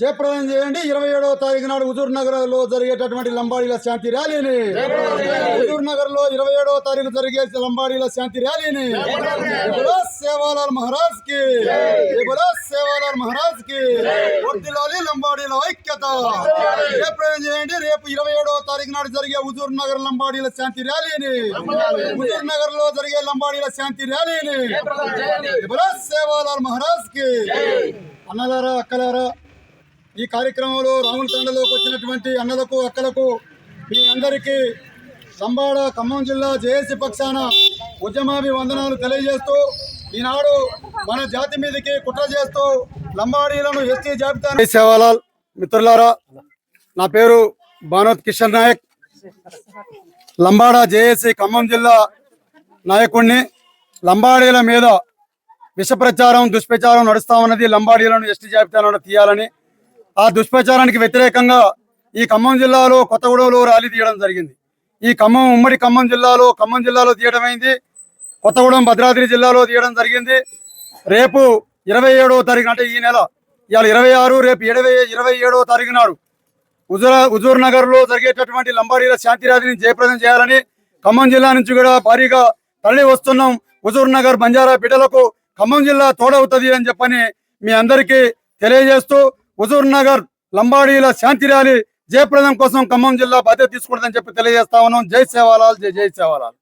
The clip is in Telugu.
జయప్రదం చేయండి. ఇరవై ఏడవ తారీఖు నాడు హుజూర్ నగర్లో జరిగేటటువంటి లంబాడీల శాంతి ర్యాలీని. హుజూర్ నగర్లో ఇరవై ఏడవ తారీఖు జరిగే లంబాడీల శాంతి ర్యాలీని. సేవాలాల్ మహారాజ్కి జై. బోలో సేవాలాల్ మహారాజ్కి వర్దిలాలి లంబాడీల ఐక్యత. జయప్రదం చేయండి? రేపు ఇరవై ఏడవ తారీఖు నాడు జరిగే హుజూర్ నగర్ లంబాడీల శాంతి ర్యాలీని. హుజూర్ నగర్లో జరిగే లంబాడీల శాంతి ర్యాలీని. సేవాలాల్ మహారాజ్కి అన్నలారా అక్కలారా ఈ కార్యక్రమంలో రాముల తండలోకి వచ్చినటువంటి అన్నలకు అక్కలకు మీ అందరికీ లంబాడ ఖమ్మం జిల్లా జేఏసీ పక్షాన ఉద్యమాభివందనాలు తెలియజేస్తూ ఈనాడు మన జాతి మీదకి కుట్ర చేస్తూ లంబాడీలను ఎస్టీ జాబితా సేవాలాల్. మిత్రులారా నా పేరు భానోత్ కిషన్ నాయక్. లంబాడ జేఏసీ ఖమ్మం జిల్లా నాయకుడిని లంబాడీల మీద విష ప్రచారం దుష్ప్రచారం నడుస్తామన్నది లంబాడీలను ఎస్టీ జాబితాలను తీయాలని ఆ దుష్ప్రచారానికి వ్యతిరేకంగా ఈ ఖమ్మం జిల్లాలో కొత్తగూడలో ర్యాలీ తీయడం జరిగింది. ఈ ఖమ్మం ఉమ్మడి ఖమ్మం జిల్లాలో ఖమ్మం జిల్లాలో తీయడమైంది కొత్తగూడెం భద్రాద్రి జిల్లాలో తీయడం జరిగింది. రేపు ఇరవై ఏడవ తారీఖు అంటే ఈ నెల ఇవాళ ఇరవై ఆరు రేపు ఇరవై ఇరవై ఏడవ తారీఖు నాడు హుజూర్ హుజూర్ నగర్లో జరిగేటటువంటి లంబాడీల శాంతి ర్యాలీని జయప్రదం చేయాలని ఖమ్మం జిల్లా నుంచి కూడా భారీగా తరలి వస్తున్నాం. హుజూర్ నగర్ బంజారా బిడ్డలకు ఖమ్మం జిల్లా తోడవుతుంది అని చెప్పని మీ అందరికీ తెలియజేస్తూ హుజూర్ నగర్ లంబాడీల శాంతి ర్యాలీ జయప్రదం కోసం ఖమ్మం జిల్లా బాధ్యత తీసుకుంటుందని చెప్పి తెలియజేస్తా ఉన్నాం. జై సేవాలాల్ జై జై సేవాలాల్.